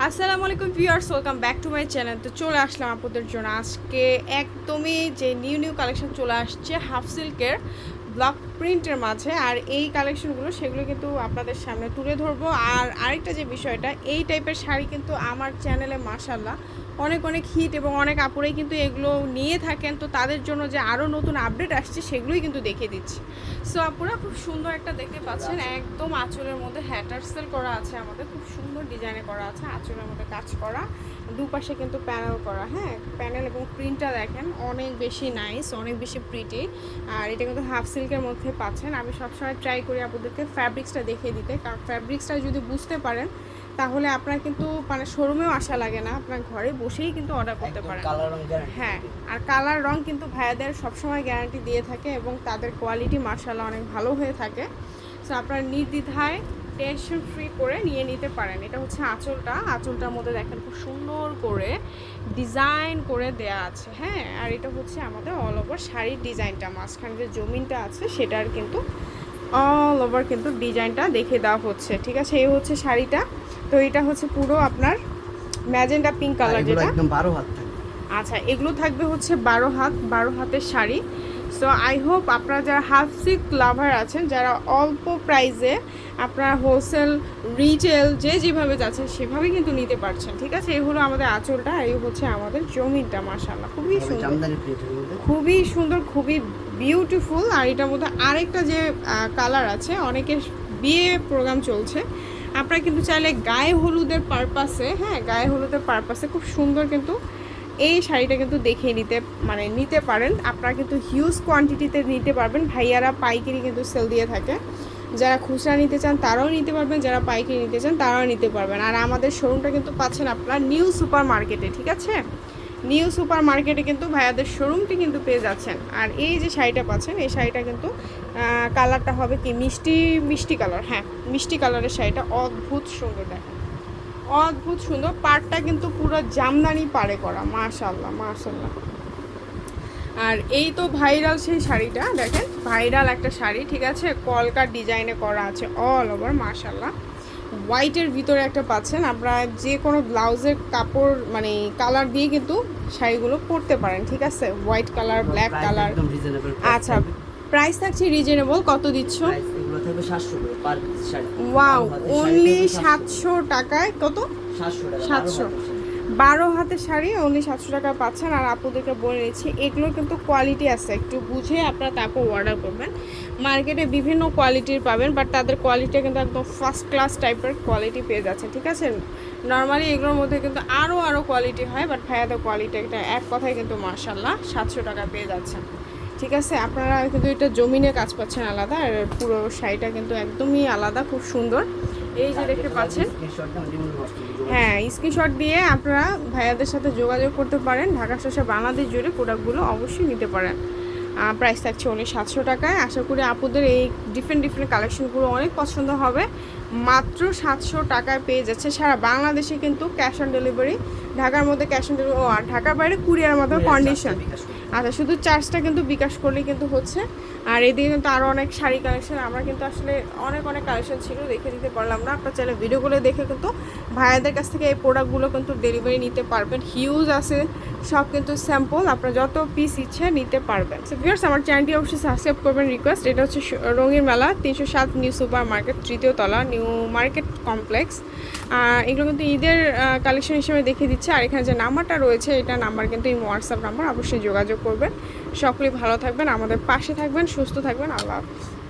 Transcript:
আসসালামু আলাইকুম viewers, welcome back to my channel. তো চলে আসলাম আপনাদের জন্য। আজকে একদমই যে নিউ নিউ কালেকশন চলে আসছে হাফ সিল্কের। ব্লক প্রিন্টের মাঝে আর এই কালেকশনগুলো সেগুলো কিন্তু আপনাদের সামনে তুলে ধরবো। আর আরেকটা যে বিষয়টা, এই টাইপের শাড়ি কিন্তু আমার চ্যানেলে মাসাল্লাহ অনেক অনেক হিট এবং অনেক আপুরাই কিন্তু এগুলো নিয়ে থাকেন। তো তাদের জন্য যে আরও নতুন আপডেট আসছে সেগুলোই কিন্তু দেখিয়ে দিচ্ছি। সো আপুরা খুব সুন্দর একটা দেখতে পাচ্ছেন, একদম আঁচলের মধ্যে হ্যাটার্সেল করা আছে আমাদের। খুব সুন্দর ডিজাইনে করা আছে, আঁচলের মধ্যে কাজ করা। দুপাশে কিন্তু প্যানেল করা হ্যাঁ? প্যানেল এবং প্রিন্টটা দেখেন অনেক বেশি নাইস অনেক বেশি প্রিটি আর এটা কিন্তু হাফ সিল্কের মধ্যে পাচ্ছেন। আমি সবসময় ট্রাই করি আপনাদেরকে ফ্যাব্রিক্সটা দেখিয়ে দিতে। কারণ ফ্যাব্রিক্সটা যদি বুঝতে পারেন তাহলে আপনার কিন্তু মানে শোরুমেও আসা লাগে না। আপনার ঘরে বসেই কিন্তু অর্ডার করতে পারেন। হ্যাঁ আর কালার রং কিন্তু ভাইয়াদের সবসময় গ্যারান্টি দিয়ে থাকে এবং তাদের কোয়ালিটি মার্শাল্লাহ অনেক ভালো হয়ে থাকে। সো আপনার নির্দ্বিধায় টেনশন ফ্রি করে নিয়ে নিতে পারেন। এটা হচ্ছে আঁচলটা। আঁচলটার মধ্যে দেখেন খুব সুন্দর করে ডিজাইন করে দেয়া আছে হ্যাঁ? আর এটা হচ্ছে আমাদের অল ওভার শাড়ির ডিজাইনটা মাঝখানে যে জমিনটা আছে সেটার কিন্তু অল ওভার কিন্তু ডিজাইনটা দেখে দেওয়া হচ্ছে ঠিক আছে? এই হচ্ছে শাড়িটা। তো এটা হচ্ছে পুরো আপনার ম্যাজেন্ডা পিঙ্ক কালার যেটা। একদম 12 হাত আচ্ছা এগুলো থাকবে হচ্ছে বারো হাত। বারো হাতের শাড়ি। সো আই হোপ আপনারা যারা হাফ সিক লাভার আছেন যারা অল্প প্রাইসে আপনারা হোলসেল রিটেল যে যেভাবে যাচ্ছেন সেভাবে কিন্তু নিতে পারছেন ঠিক আছে? এই হলো আমাদের আঁচলটা এই হচ্ছে আমাদের জমিনটা মাসাল্লাহ খুবই সুন্দর। খুবই সুন্দর খুবই বিউটিফুল আর এটার মধ্যে আরেকটা যে কালার আছে অনেকের বিয়ে প্রোগ্রাম চলছে। আপনারা কিন্তু চাইলে গায়ে হলুদের পারপাসে হ্যাঁ গায়ে হলুদের পারপাসে খুব সুন্দর কিন্তু এই শাড়িটা কিন্তু দেখে নিতে মানে নিতে পারেন। আপনারা কিন্তু হিউজ কোয়ান্টিটিতে নিতে পারবেন। ভাইয়ারা পাইকারি কিন্তু সেল দিয়ে থাকে। যারা খুচরা নিতে চান, তারাও নিতে পারবেন। যারা পাইকারি নিতে চান, তারাও নিতে পারবেন। আর আমাদের শোরুমটা কিন্তু পাচ্ছেন আপনারা নিউ সুপার মার্কেটে ঠিক আছে? নিউ সুপার মার্কেটে কিন্তু ভাইয়াদের শোরুমটি কিন্তু পেয়ে যাচ্ছেন। আর এই যে শাড়িটা পাচ্ছেন, এই শাড়িটা কিন্তু কালারটা হবে কি? মিষ্টি মিষ্টি কালার হ্যাঁ মিষ্টি কালারের শাড়িটা। অদ্ভুত সুন্দর দেখেন। অদ্ভুত সুন্দর। পাড়টা কিন্তু পুরো জামদানি পাড়ে করা মাশাল্লাহ মাশাল্লাহ আর এই তো ভাইরাল সেই শাড়িটা দেখেন ভাইরাল একটা শাড়ি ঠিক আছে? কলকার ডিজাইনে করা আছে অল ওভার মাশাল্লাহ হোয়াইটের ভিতরে একটা পাচ্ছেন আপনারা যে কোনো ব্লাউজের কাপড় মানে কালার দিয়ে কিন্তু শাড়িগুলো পরতে পারেন ঠিক আছে? হোয়াইট কালার ব্ল্যাক কালার আচ্ছা প্রাইস থাকছে রিজনেবল কত দিচ্ছ? প্রাইস এগুলো থাকবে 700 করে per piece sari wow only সাতশো। টাকায় কত? 700 টাকা 700 বারো হাতের শাড়ি। অনলি সাতশো টাকা পাচ্ছেন। আর আপুদেরকে বলে নিচ্ছি এগুলোর কিন্তু কোয়ালিটি আছে। একটু বুঝে আপনারা তারপর অর্ডার করবেন। মার্কেটে বিভিন্ন কোয়ালিটির পাবেন বাট তাদের কোয়ালিটি কিন্তু একদম ফার্স্ট ক্লাস টাইপের কোয়ালিটি পেয়ে যাচ্ছে ঠিক আছে? নর্মালি এগুলোর মধ্যে কিন্তু আরও আরও কোয়ালিটি হয় বাট ভাইয়াদের কোয়ালিটি একটা এক কথায় কিন্তু মার্শাল্লাহ সাতশো টাকা পেয়ে যাচ্ছেন ঠিক আছে? আপনারা কিন্তু এটা জমিনে কাজ পাচ্ছেন আলাদা আর পুরো শাড়িটা কিন্তু একদমই আলাদা খুব সুন্দর। এই যে দেখতে পাচ্ছেন। হ্যাঁ স্ক্রিনশট দিয়ে আপনারা ভাইয়াদের সাথে যোগাযোগ করতে পারেন। ঢাকা শসা বাংলাদেশ জুড়ে প্রোডাক্টগুলো অবশ্যই নিতে পারেন। প্রাইস থাকছে অনেক সাতশো টাকায়। আশা করি আপুদের এই ডিফারেন্ট ডিফারেন্ট কালেকশনগুলো অনেক পছন্দ হবে। মাত্র সাতশো টাকায় পেয়ে যাচ্ছে। সারা বাংলাদেশে কিন্তু ক্যাশ অন ডেলিভারি ঢাকার মধ্যে ক্যাশ অন ডেলিভারি ও আর ঢাকার বাইরে কুরিয়ার মতো কন্ডিশন আচ্ছা শুধু চার্জটা কিন্তু বিকাশ করলেই কিন্তু হচ্ছে। আর এদিকে কিন্তু আরও অনেক শাড়ি কালেকশন আমরা কিন্তু আসলে অনেক অনেক কালেকশন ছিল, দেখে দিতে পারলাম না। আপনার চাইলে ভিডিওগুলো দেখে কিন্তু ভাইয়াদের কাছ থেকে এই প্রোডাক্টগুলো কিন্তু ডেলিভারি নিতে পারবেন। হিউজ আছে, সব কিন্তু স্যাম্পল আপনার যত পিস ইচ্ছে নিতে পারবেন। সো আমার চ্যানেলটি অবশ্যই সাবস্ক্রাইব করবেন রিকোয়েস্ট এটা হচ্ছে রঙিন মেলা, তিনশো সাত নিউ সুপার মার্কেট তৃতীয় তলা নিউ মার্কেট কমপ্লেক্স এগুলো কিন্তু ঈদের কালেকশন হিসেবে দেখিয়ে দিচ্ছে। আর এখানে যে নাম্বারটা রয়েছে, এটা নাম্বার কিন্তু এই হোয়াটসঅ্যাপ নাম্বার, অবশ্যই যোগাযোগ করবেন। সকলেই ভালো থাকবেন, আমাদের পাশে থাকবেন, সুস্থ থাকবেন। আল্লাহ হাফিজ।